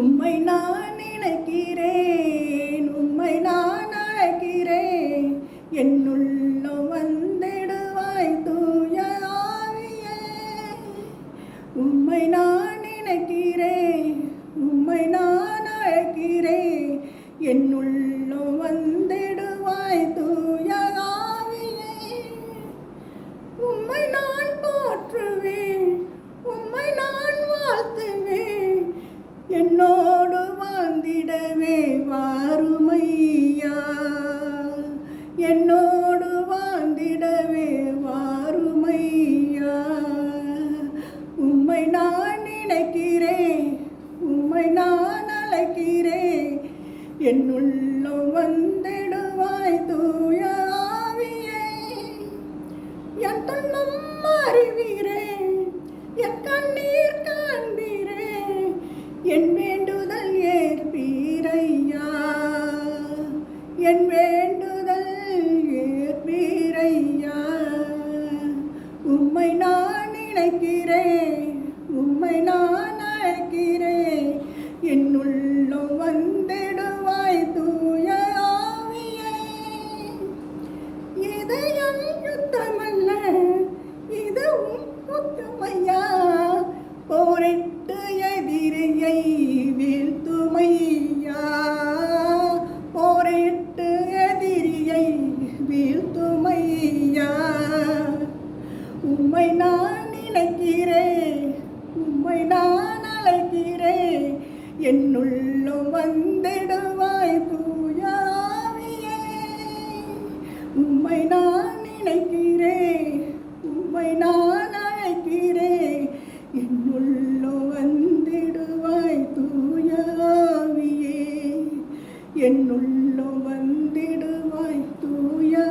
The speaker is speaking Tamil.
உம்மை நான் நினைக்கிறேன் உம்மை நான் அழைக்கிறேன். என்னுள்ள வந்திடுவாய் தூயாவியே உம்மை நான் நினைக்கிறேன் உம்மை நான் அழைக்கிறேன். என்னுள் வாழ்ந்திடவே வாருமையா. என்னோடு வாழ்ந்திடவே வாருமையா. உம்மை நான் நினைக்கிறேன் உம்மை நான் அழைக்கிறேன். என்னுள்ளோ வந்திடுவாய் தூயா. வேண்டுதல் ஏற்பீரையா? உம்மை நான் நினைக்கிறேன் உம்மை நான் அழைக்கிறேன். என்னுள்ளோ வந்திடுவாய் தூய ஆவியே. இதயம் யுத்தமல்ல உம்மை நான் நினைக்கிறேன். உம்மை நான் அழைக்கிறேன். என்னுள்ளும் வந்திடுவாய் தூயாவியே உம்மை நான் நினைக்கிறேன். உம்மை நான் அழைக்கிறேன். என்னுள்ளும் வந்திடுவாய் தூயாவியே என்னுள்ளும் வந்திடுவாய் தூயா